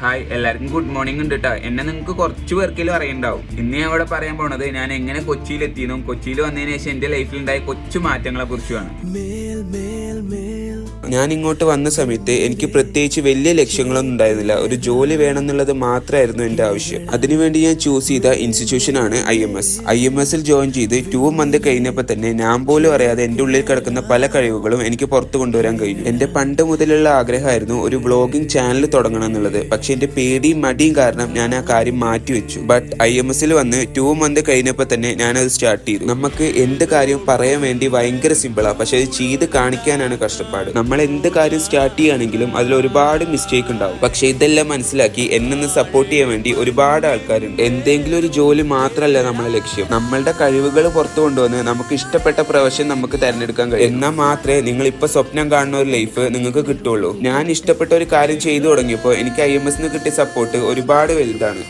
Hi എല്ലാവർക്കും good morning ഉണ്ട് കേട്ടോ എന്നെ നിങ്ങൾക്ക് കുറച്ച് പേർക്കെങ്കിലും അറിയണ്ടാവും ഇന്ന് ഞാൻ ഇവിടെ പറയാൻ പോണത് ഞാൻ എങ്ങനെ കൊച്ചിയിൽ എത്തിയെന്നും കൊച്ചിയിൽ വന്നതിന് ശേഷം എന്റെ ലൈഫിൽ ഉണ്ടായ കൊച്ചു മാറ്റങ്ങളെ കുറിച്ചുമാണ്. ഞാൻ ഇങ്ങോട്ട് വന്ന സമയത്ത് എനിക്ക് പ്രത്യേകിച്ച് വലിയ ലക്ഷ്യങ്ങളൊന്നും ഉണ്ടായിരുന്നില്ല. ഒരു ജോലി വേണമെന്നുള്ളത് മാത്രമായിരുന്നു എന്റെ ആവശ്യം. അതിനുവേണ്ടി ഞാൻ ചൂസ് ചെയ്ത ഇൻസ്റ്റിറ്റ്യൂഷൻ ആണ് I M S I M എസിൽ ജോയിൻ ചെയ്ത് ടു മന്ത് കഴിഞ്ഞപ്പോൾ തന്നെ ഞാൻ പോലും അറിയാതെ എന്റെ ഉള്ളിൽ കിടക്കുന്ന പല കഴിവുകളും എനിക്ക് പുറത്തു കൊണ്ടുവരാൻ കഴിഞ്ഞു. എന്റെ പണ്ട് മുതലുള്ള ആഗ്രഹമായിരുന്നു ഒരു വ്ളോഗിംഗ് ചാനൽ തുടങ്ങണം എന്നുള്ളത്. പക്ഷെ എന്റെ പേടിയും മടിയും കാരണം ഞാൻ ആ കാര്യം മാറ്റിവെച്ചു. ബട്ട് ഐ എം എസിൽ വന്ന് ടു മന്ത് കഴിഞ്ഞപ്പോൾ തന്നെ ഞാനത് സ്റ്റാർട്ട് ചെയ്തു. നമുക്ക് എന്ത് കാര്യം പറയാൻ വേണ്ടി ഭയങ്കര സിമ്പിളാണ് പക്ഷെ അത് ചെയ്ത് കാണിക്കാനാണ് കഷ്ടപ്പാട്. നമ്മൾ എന്ത് കാര്യം സ്റ്റാർട്ട് ചെയ്യുകയാണെങ്കിലും അതിൽ ഒരുപാട് മിസ്റ്റേക്ക് ഉണ്ടാവും. പക്ഷെ ഇതെല്ലാം മനസ്സിലാക്കി എന്നെ സപ്പോർട്ട് ചെയ്യാൻ വേണ്ടി ഒരുപാട് ആൾക്കാരുണ്ട്. എന്തെങ്കിലും ഒരു ജോലി മാത്രമല്ല നമ്മളെ ലക്ഷ്യം. നമ്മളുടെ കഴിവുകൾ പുറത്തു കൊണ്ടുവന്ന് നമുക്ക് ഇഷ്ടപ്പെട്ട പ്രവശ്യം നമുക്ക് തിരഞ്ഞെടുക്കാൻ കഴിയും. എന്നാൽ മാത്രമേ നിങ്ങൾ ഇപ്പൊ സ്വപ്നം കാണുന്ന ഒരു ലൈഫ് നിങ്ങൾക്ക് കിട്ടുള്ളൂ ഞാൻ ഇഷ്ടപ്പെട്ട ഒരു കാര്യം ചെയ്തു തുടങ്ങിയപ്പോൾ എനിക്ക് ഐ എം എസ് കിട്ടിയ സപ്പോർട്ട് ഒരുപാട് വലുതാണ്.